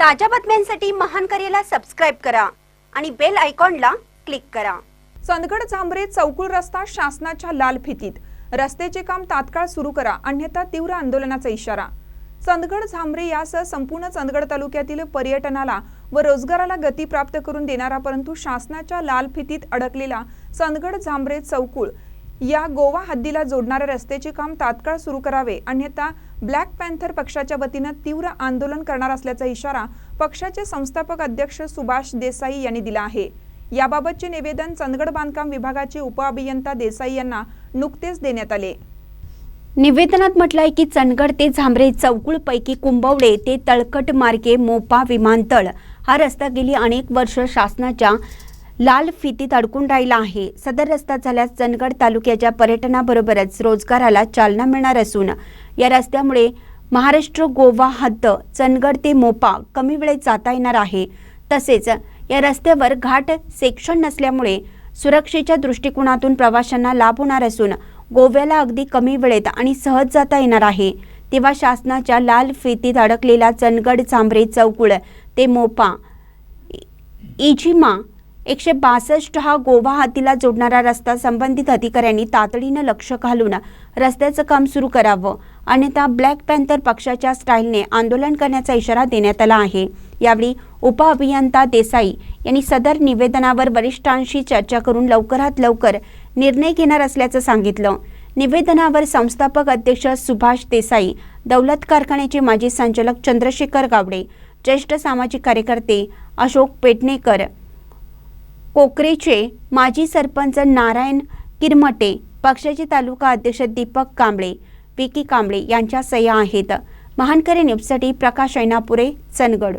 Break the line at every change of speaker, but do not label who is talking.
ताज्या बातम्यांसाठी महान करेला सबस्क्राईब करा आणि बेल आयकॉनला क्लिक करा.
चंदगड जांभरे चौकुळ रस्ता शासनाच्या लाल फितीत. रस्त्याचे काम तात्काळ सुरू करा अन्यथा तीव्र आंदोलनाचा इशारा. चंदगड झांबरे यासह संपूर्ण चंदगड तालुक्यातील पर्यटनाला व रोजगाराला गती प्राप्त करून देणारा परंतु शासनाच्या लाल फितीत अडकलेला चंदगड झांबरे चौकुळ या गोवा हद्दीला जोडणाऱ्या रस्त्याचे काम तात्काळ सुरू करावे अन्यथा ब्लॅक पॅन्थर पक्षाच्या वतीनं तीव्र आंदोलन करणार असल्याचा इशारा पक्षाचे संस्थापक अध्यक्ष सुभाष देसाई यांनी दिला आहे. याबाबतचे निवेदन चंदगड बांधकाम विभागाचे उपअभियंता देसाई यांना नुकतेच देण्यात आले.
निवेदनात म्हटलंय की चंदगड ते झांबरे चौकुळपैकी कुंभवडे ते तळकट मार्गे मोपा विमानतळ. हा रस्ता गेली अनेक वर्ष शासनाच्या लाल फितीत अडकून राहिला आहे. सदर रस्ता झाल्यास चंदगड तालुक्याच्या पर्यटनाबरोबरच रोजगाराला चालना मिळणार असून या रस्त्यामुळे महाराष्ट्र गोवा हद्द चंदगड ते मोपा कमी वेळेत जाता येणार आहे. तसेच या रस्त्यावर घाट सेक्शन नसल्यामुळे सुरक्षेच्या दृष्टिकोनातून प्रवाशांना लाभ होणार असून गोव्याला अगदी कमी वेळेत आणि सहज जाता येणार आहे. तेव्हा शासनाच्या लाल फितीत अडकलेला चंदगड चांबरे चौकुळ ते मोपा इजिमा एकशे बासष्ट हा गोवा हातीला जोडणारा रस्ता संबंधित अधिकाऱ्यांनी तातडीनं लक्ष घालून रस्त्याचं काम सुरू करावं. अन्यथा ब्लॅक पॅन्थर पक्षाच्या स्टाईलने आंदोलन करण्याचा इशारा देण्यात आला आहे. यावेळी उपअभियंता देसाई यांनी सदर निवेदनावर वरिष्ठांशी चर्चा करून लवकरात लवकर निर्णय घेणार असल्याचं सांगितलं. निवेदनावर संस्थापक अध्यक्ष सुभाष देसाई दौलत कारखान्याचे माजी संचालक चंद्रशेखर गावडे ज्येष्ठ सामाजिक कार्यकर्ते अशोक पेटणेकर कोकरेचे माजी सरपंच नारायण किरमटे पक्षाचे तालुका अध्यक्ष दीपक कांबळे विकी कांबळे यांच्या सह्या आहेत. महानकरे न्यूजसाठी प्रकाश ऐनापुरे चंदगड.